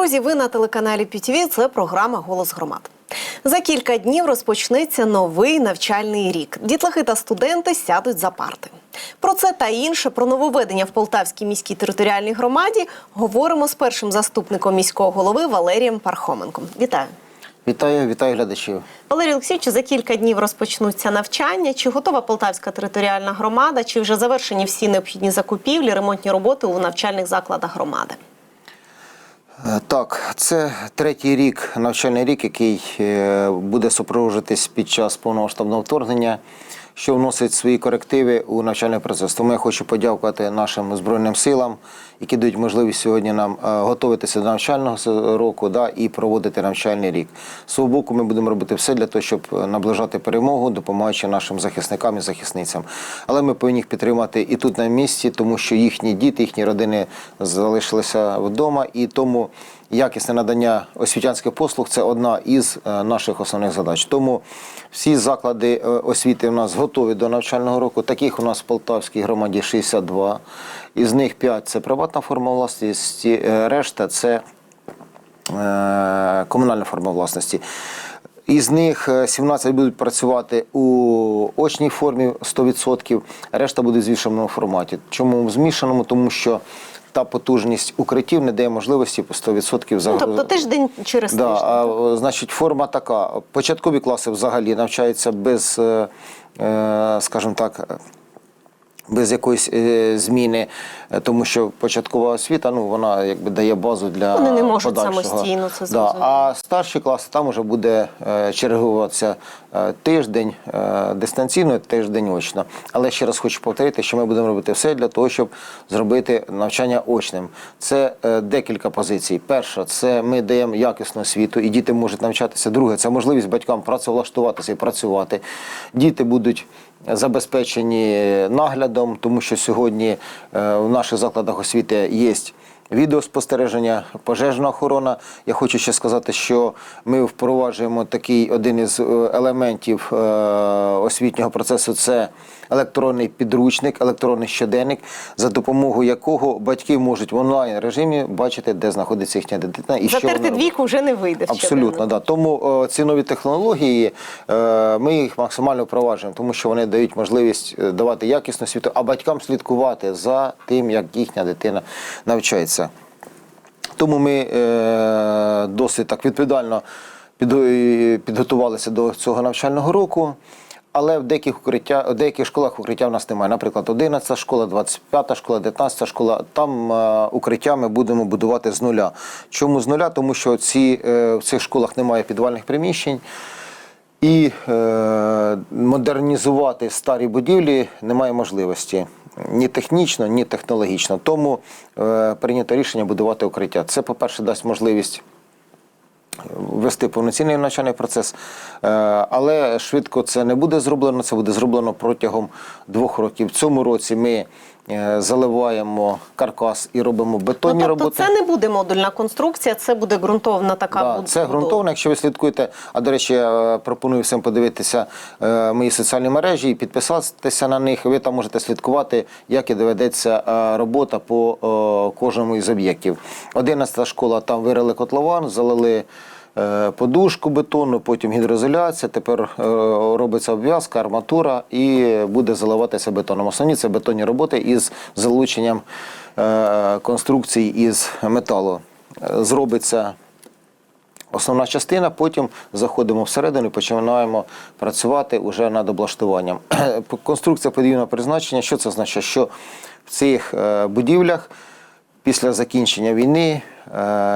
друзі, ви на телеканалі ПІТВ. Це програма Голос громад. За кілька днів розпочнеться новий навчальний рік. Дітлахи та студенти сядуть за парти. Про це та інше про нововведення в Полтавській міській територіальній громаді говоримо з першим заступником міського голови Валерієм Пархоменком. Вітаю. Вітаю, вітаю глядачів. Валерій Олексійович, за кілька днів розпочнуться навчання. Чи готова Полтавська територіальна громада? Чи вже завершені всі необхідні закупівлі, ремонтні роботи у навчальних закладах громади? Е, Так, це третій рік, навчальний рік, який е, буде супроводжуватись під час повномасштабного вторгнення, що вносить свої корективи у навчальний процес. Тому я хочу подякувати нашим збройним силам, які дають можливість сьогодні нам е, готуватися до навчального року да, і проводити навчальний рік. З свого боку, ми будемо робити все для того, щоб е, наближати перемогу, допомагаючи нашим захисникам і захисницям. Але ми повинні їх підтримати і тут на місці, тому що їхні діти, їхні родини залишилися вдома, і тому якісне надання освітянських послуг це одна із е, наших основних задач. Тому всі заклади е, освіти у нас готові до навчального року. Таких у нас в Полтавській громаді 62. Із них 5 – це приватна форма власності, е, решта це комунальна форма власності. Із них е, 17 будуть працювати у очній формі 100%, решта буде в змішаному форматі. Чому в змішаному? Тому що та потужність укриттів не дає можливості по 100% Ну, тобто тиждень через Да, тиждень. а, значить, форма така. Початкові класи взагалі навчаються без, е, е, скажімо так, без якоїсь е, зміни, тому що початкова освіта, ну вона якби дає базу для Вони не можуть подальшого. самостійно це да. А старші класи там вже буде чергуватися тиждень е, дистанційно, тиждень очно. Але ще раз хочу повторити, що ми будемо робити все для того, щоб зробити навчання очним. Це е, декілька позицій. Перша, це ми даємо якісну освіту, і діти можуть навчатися. Друге, це можливість батькам працевлаштуватися і працювати. Діти будуть забезпечені наглядом, тому що сьогодні е, в наших закладах освіти є відеоспостереження, пожежна охорона. Я хочу ще сказати, що ми впроваджуємо такий один із е, елементів е, освітнього процесу це електронний підручник, електронний щоденник, за допомогою якого батьки можуть в онлайн режимі бачити, де знаходиться їхня дитина і що вона Затерти робить. двійку вже не вийде. Абсолютно, да. Тому е, ці нові технології ми їх максимально впроваджуємо, тому що вони дають можливість давати якісну світу, а батькам слідкувати за тим, як їхня дитина навчається. Тому ми е, досить так відповідально підго- підготувалися до цього навчального року. Але в деяких укриття, в деяких школах укриття в нас немає. Наприклад, 11 школа, 25 школа, 19 школа. Там е, укриття ми будемо будувати з нуля. Чому з нуля? Тому що ці, е, в цих школах немає підвальних приміщень. І е, модернізувати старі будівлі немає можливості ні технічно, ні технологічно. Тому е, прийнято рішення будувати укриття. Це, по-перше, дасть можливість вести повноцінний навчальний процес, Е, але швидко це не буде зроблено. Це буде зроблено протягом двох років. В цьому році ми е, заливаємо каркас і робимо бетонні Ну, тобто роботи. це не буде модульна конструкція, це буде ґрунтовна така Да, буд- це будова. ґрунтовно, якщо ви слідкуєте. А до речі, я е, пропоную всім подивитися е, мої соціальні мережі і підписатися на них. Ви там можете слідкувати, як і доведеться е, робота по е, кожному із об'єктів. 11 школа там вирили котлован, залили. Е, Подушку бетонну, потім гідроізоляція, тепер е, робиться обв'язка, арматура і буде заливатися бетоном. Основні це бетонні роботи із залученням е, конструкцій із металу. Зробиться Основна частина, потім заходимо всередину і починаємо працювати вже над облаштуванням. Конструкція подвійного призначення. Що це означає? Що в цих будівлях після закінчення війни,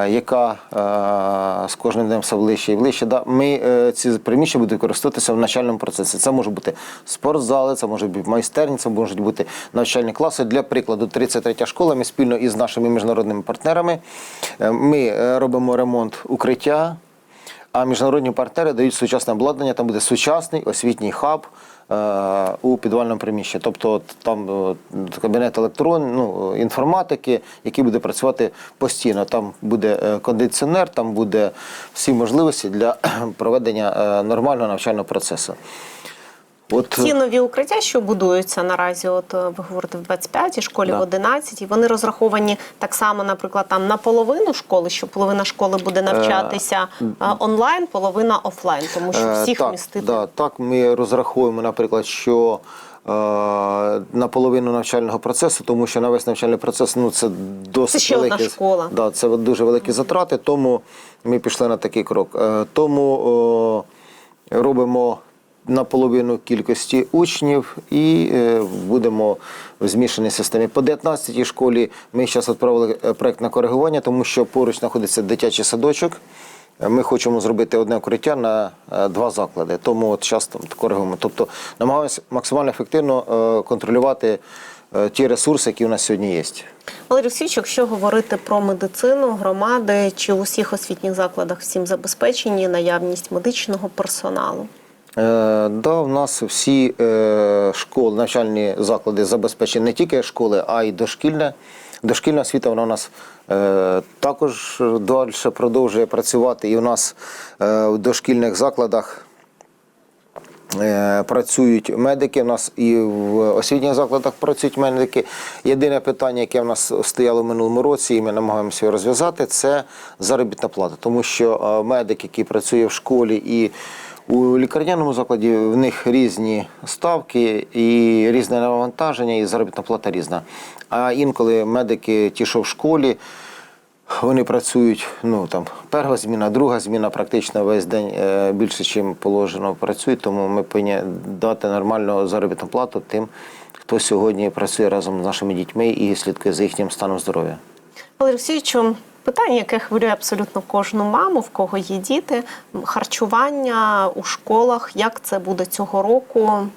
яка е, з кожним днем все ближче і ближче, ми е, ці приміщення будуть користуватися в навчальному процесі. Це може бути спортзали, це може бути майстерні, це можуть бути навчальні класи. Для прикладу, 33 школа. Ми спільно із нашими міжнародними партнерами е, ми е, робимо ремонт укриття. А міжнародні партнери дають сучасне обладнання, там буде сучасний освітній хаб е, у підвальному приміщенні. Тобто там е, кабінет електрон, ну, інформатики, який буде працювати постійно. Там буде е, кондиціонер, там буде всі можливості для проведення е, нормального навчального процесу. От Ті нові укриття, що будуються наразі, от е, ви говорите в 25-й школі, Да. в 11-й, вони розраховані так само, наприклад, там на половину школи, що половина школи буде навчатися е, онлайн, половина офлайн, тому що Е, всіх так, вмістити. Да, так, ми розраховуємо, наприклад, що е, на половину навчального процесу, тому що на весь навчальний процес ну, це досить Це ще одна школа. Да, це дуже великі затрати, тому ми пішли на такий крок. Е, тому е, робимо наполовину кількості учнів і е, будемо в змішаній системі. По 19-й школі ми зараз відправили е, проект на коригування, тому що поруч знаходиться дитячий садочок. Е, Ми хочемо зробити одне укриття на два заклади, тому от зараз там коригуємо. Тобто намагаємося максимально ефективно контролювати ті ресурси, які у нас сьогодні є. Валерій Олексійович, якщо говорити про медицину, громади, чи у всіх освітніх закладах всім забезпечені наявність медичного персоналу? Е, да, у нас всі е, школи, навчальні заклади забезпечені не тільки школи, а й дошкільне. Дошкільна освіта вона у нас е, також далі продовжує працювати. І у нас в дошкільних закладах працюють медики. У нас і в освітніх закладах працюють медики. Єдине питання, яке в нас стояло в минулому році, і ми намагаємося розв'язати, це заробітна плата. Тому що медик, який працює в школі і у лікарняному закладі, в них різні ставки і різне навантаження, і заробітна плата різна. А інколи медики, ті, що в школі, вони працюють, ну там перша зміна, друга зміна, практично весь день е, більше, ніж положено працюють, тому ми повинні дати нормальну заробітну плату тим, хто сьогодні працює разом з нашими дітьми і слідкує за їхнім станом здоров'я. Олексійовичу, питання, яке хвилює абсолютно кожну маму, в кого є діти, харчування у школах, як це буде цього року?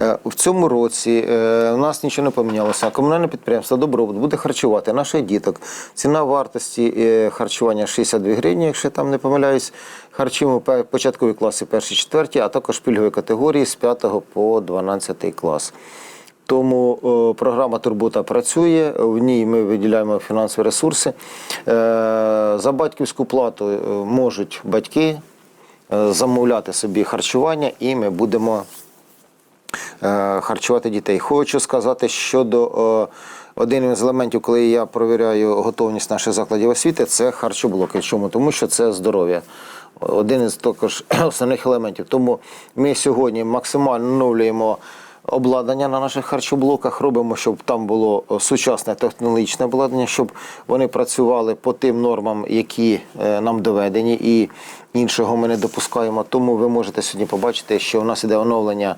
Е, В цьому році е, у нас нічого не помінялося. Комунальне підприємство Добробут буде харчувати наших діток. Ціна вартості е, харчування 62 гривні, якщо я там не помиляюсь. Харчуємо початкові класи перші, четверті, а також пільгові категорії з 5 по 12 клас. Тому е, програма Турбота працює, в ній ми виділяємо фінансові ресурси. Е, за батьківську плату е, можуть батьки замовляти собі харчування, і ми будемо харчувати дітей. Хочу сказати щодо один із елементів, коли я провіряю готовність наших закладів освіти, це харчоблоки. Чому? Тому що це здоров'я. Один із також основних елементів. Тому ми сьогодні максимально оновлюємо обладнання на наших харчоблоках, робимо, щоб там було е, сучасне технологічне обладнання, щоб вони працювали по тим нормам, які е, нам доведені, і іншого ми не допускаємо. Тому ви можете сьогодні побачити, що у нас іде оновлення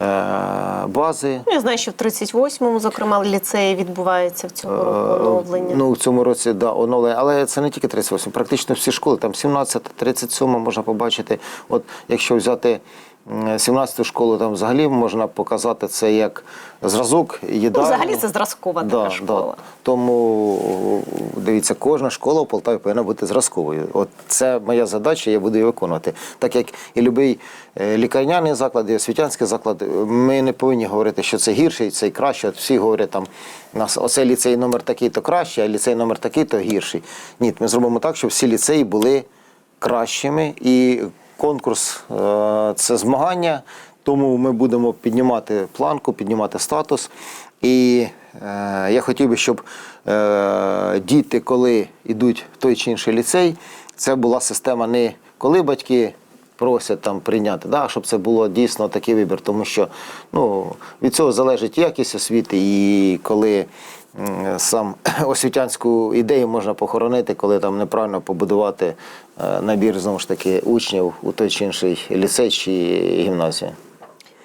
е, бази. Ну, Я знаю, що в 38-му, зокрема, ліцеї відбувається в цьому року оновлення. Ну, в цьому році да, оновлення, але це не тільки 38, практично всі школи, там 17, 37 можна побачити. От якщо взяти 17-ту школу, там взагалі можна показати це як зразок Ну, взагалі це зразкова така школа. Тому дивіться, кожна школа у Полтаві повинна бути зразковою. От це моя задача, я буду її виконувати. Так як і будь-який лікарняний заклад, і освітянський заклад, ми не повинні говорити, що це гірший, це краще. От всі говорять там, у нас оцей ліцей номер такий, то краще, а ліцей номер такий, то гірший. Ні, ми зробимо так, щоб всі ліцеї були кращими. І конкурс е, це змагання. Тому ми будемо піднімати планку, піднімати статус. І е, я хотів би, щоб е, діти, коли йдуть в той чи інший ліцей, це була система не коли батьки просять там прийняти, да, щоб це було дійсно такий вибір, тому що ну, від цього залежить якість освіти, і коли сам освітянську ідею можна похоронити, коли там неправильно побудувати е, набір знову ж таки учнів у той чи інший ліцей чи гімназію.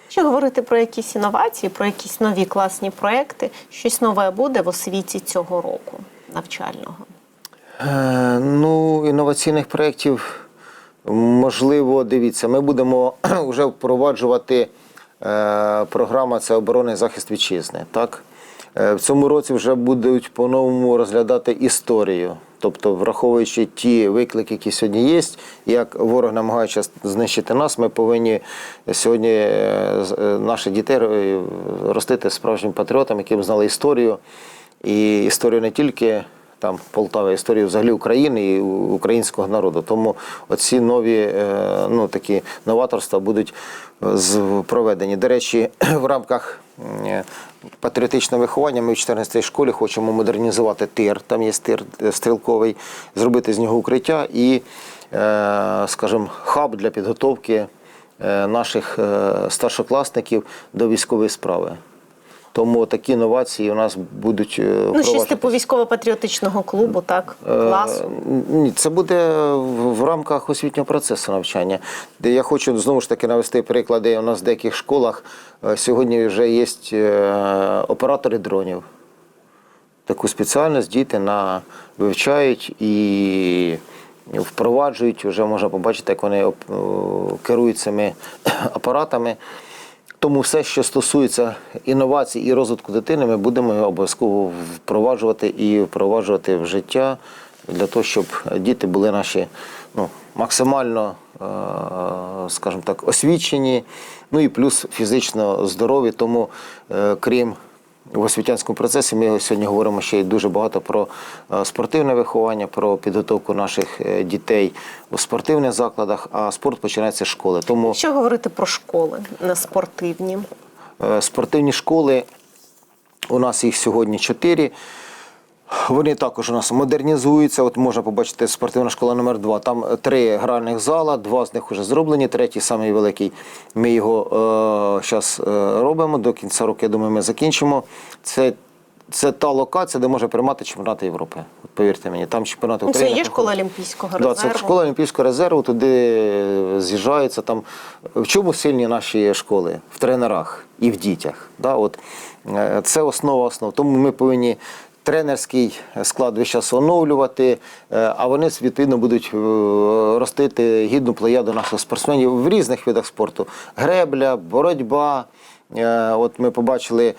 Якщо говорити про якісь інновації, про якісь нові класні проекти, щось нове буде в освіті цього року навчального. Е, Ну, інноваційних проєктів, можливо, дивіться, ми будемо вже впроваджувати е, програма це оборона і захист вітчизни. Так? Е, В цьому році вже будуть по-новому розглядати історію. Тобто, враховуючи ті виклики, які сьогодні є, як ворог намагається знищити нас, ми повинні сьогодні е, е, наших дітей ростити справжнім патріотом, які б знали історію. І історію не тільки там Полтава, історію взагалі України і українського народу. Тому оці нові е, ну, такі новаторства будуть е, проведені. До речі, в рамках е, патріотичного виховання ми в 14-й школі хочемо модернізувати тир, там є тир стрілковий, зробити з нього укриття і, скажімо, хаб для підготовки наших старшокласників до військової справи. Тому такі інновації у нас будуть е, Ну, щось типу військово-патріотичного клубу, так? Класу. Е, Ні, це буде в рамках освітнього процесу навчання. Де я хочу знову ж таки навести приклади. У нас в деяких школах е, сьогодні вже є оператори дронів. Таку спеціальність діти на, вивчають і впроваджують. Вже можна побачити, як вони керують цими апаратами. Тому все, що стосується інновацій і розвитку дитини, ми будемо обов'язково впроваджувати і впроваджувати в життя для того, щоб діти були наші ну, максимально, е, скажімо так, освічені, ну і плюс фізично здорові. Тому, е, крім в освітянському процесі ми сьогодні говоримо ще й дуже багато про е, спортивне виховання, про підготовку наших е, дітей у спортивних закладах, а спорт починається з школи. Тому Що говорити про школи на спортивні? Е, Спортивні школи, у нас їх сьогодні чотири. Вони також у нас модернізуються. От можна побачити спортивна школа номер 2 Там е, три гральних зала, два з них вже зроблені, третій самий великий. Ми його зараз робимо. До кінця року, я думаю, ми закінчимо. Це, це та локація, де може приймати чемпіонати Європи. От повірте мені, там чемпіонати Ну, Це є школа. Олімпійського Да, резерву. це школа Олімпійського резерву, туди з'їжджаються там. В чому сильні наші школи? В тренерах і в дітях. Да, от, е, це основа основ. Тому ми повинні тренерський склад весь час оновлювати, е, а вони відповідно будуть е, ростити гідну плеяду наших спортсменів в різних видах спорту: гребля, боротьба. Е, От ми побачили.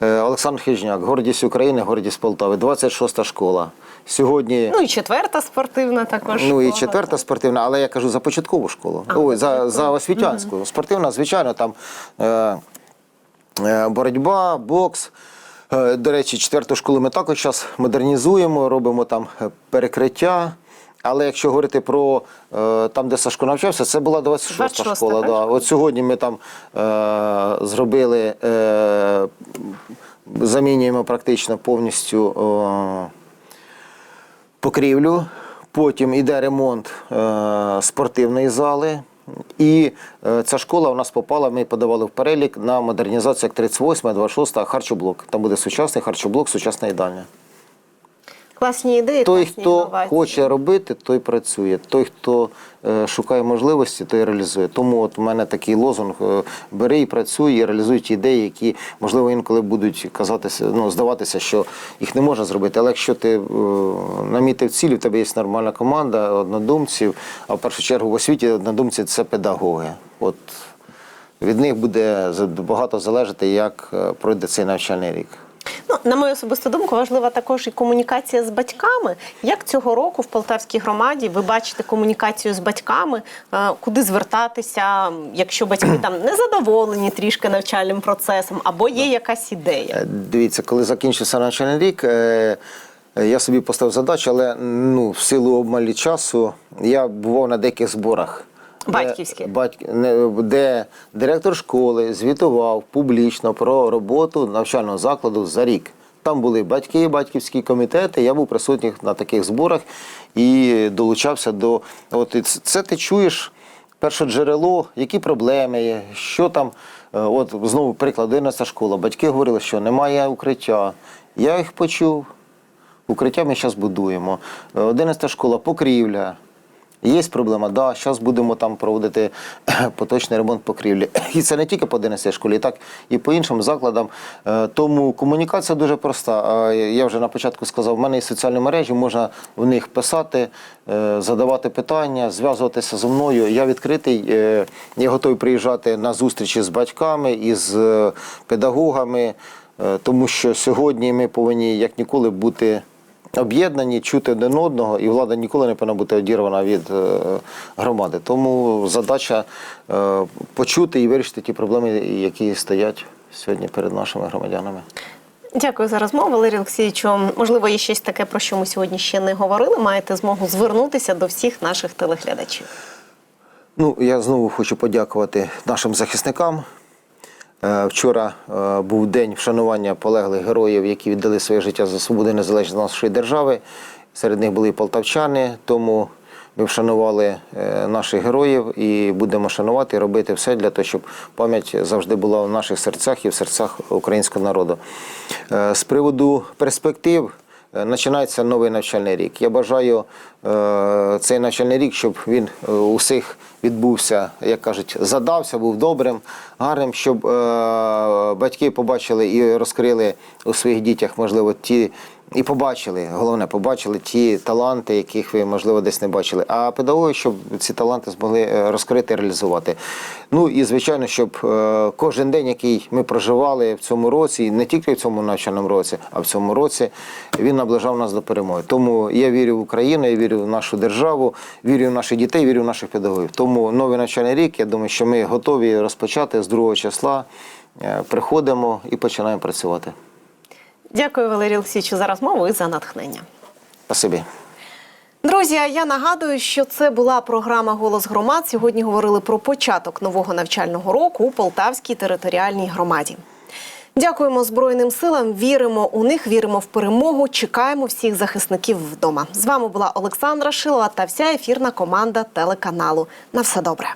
Олександр Хижняк, гордість України, гордість Полтави, 26-та школа. Сьогодні Ну і четверта спортивна також. Ну і школа. четверта спортивна, але я кажу за початкову школу. Ой, за, за освітянську. Спортивна, звичайно, там е, е, боротьба, бокс. Е, до речі, четверту школу ми також зараз модернізуємо, робимо там е, перекриття. Але якщо говорити про е, там, де Сашко навчався, це була 26-та 26-та, школа. так? Да. От сьогодні ми там е, зробили, е, замінюємо практично повністю. Е, покрівлю, потім йде ремонт е, спортивної зали. І е, ця школа у нас попала, ми подавали в перелік на модернізацію як 38, 26 харчоблок. Там буде сучасний харчоблок, сучасна їдальня. Класні ідеї, Той, класні хто інновації. хоче робити, той працює. Той, хто е, шукає можливості, той реалізує. Тому от у мене такий лозунг: е, бери і працюй, і реалізуй ті ідеї, які можливо інколи будуть казатися, ну здаватися, що їх не можна зробити. Але якщо ти е, намітив цілі, в тебе є нормальна команда однодумців. А в першу чергу в освіті однодумці це педагоги. От від них буде багато залежати, як е, пройде цей навчальний рік. Ну, на мою особисту думку, важлива також і комунікація з батьками. Як цього року в Полтавській громаді ви бачите комунікацію з батьками, е, куди звертатися, якщо батьки там не задоволені трішки навчальним процесом, або є якась ідея? Е, Дивіться, коли закінчився навчальний рік, е, я собі поставив задачу, але ну, в силу обмалі часу я бував на деяких зборах. Де батьк- не- Де директор школи звітував публічно про роботу навчального закладу за рік. Там були батьки, батьківські комітети. Я був присутній на таких зборах і долучався до. От це ти чуєш перше джерело, які проблеми є, що там. Е, От знову приклад 11 школа. Батьки говорили, що немає укриття. Я їх почув. Укриття ми зараз будуємо. Е, 11 школа, покрівля. Є проблема, да, зараз будемо там проводити поточний ремонт покрівлі. І це не тільки по 11 школі, так і по іншим закладам. Е, Тому комунікація дуже проста. Я вже на початку сказав, в мене є соціальні мережі, можна в них писати, е, задавати питання, зв'язуватися зі мною. Я відкритий, е, я готовий приїжджати на зустрічі з батьками з педагогами, тому що сьогодні ми повинні як ніколи бути об'єднані, чути один одного, і влада ніколи не повинна бути одірвана від е, громади. Тому задача е, почути і вирішити ті проблеми, які стоять сьогодні перед нашими громадянами. Дякую за розмову, Валерій Олексійовичу. Можливо, є щось таке, про що ми сьогодні ще не говорили. Маєте змогу звернутися до всіх наших телеглядачів. Ну, я знову хочу подякувати нашим захисникам. Е, Вчора е, був день вшанування полеглих героїв, які віддали своє життя за свободу і незалежність нашої держави. Серед них були і полтавчани, тому ми вшанували е, наших героїв і будемо шанувати і робити все для того, щоб пам'ять завжди була в наших серцях і в серцях українського народу. З приводу перспектив. Е, Починається новий навчальний рік. Я бажаю е, цей навчальний рік, щоб він е, усіх відбувся, як кажуть, задався, був добрим, гарним, щоб батьки побачили і розкрили у своїх дітях, можливо, ті. І побачили, головне, побачили ті таланти, яких ви, можливо, десь не бачили. А педагоги, щоб ці таланти змогли е, розкрити і реалізувати. Ну і звичайно, щоб е, кожен день, який ми проживали в цьому році, і не тільки в цьому навчальному році, а в цьому році, він наближав нас до перемоги. Тому я вірю в Україну, я вірю в нашу державу, вірю в наших дітей, вірю в наших педагогів. Тому новий навчальний рік, я думаю, що ми готові розпочати з 2 числа. Е, Приходимо і починаємо працювати. Дякую, Валерій Олексійовичу, за розмову і за натхнення. Спасибі. Друзі, я нагадую, що це була програма Голос громад. Сьогодні говорили про початок нового навчального року у Полтавській територіальній громаді. Дякуємо Збройним силам. Віримо у них, віримо в перемогу. Чекаємо всіх захисників вдома. З вами була Олександра Шилова та вся ефірна команда телеканалу. На все добре.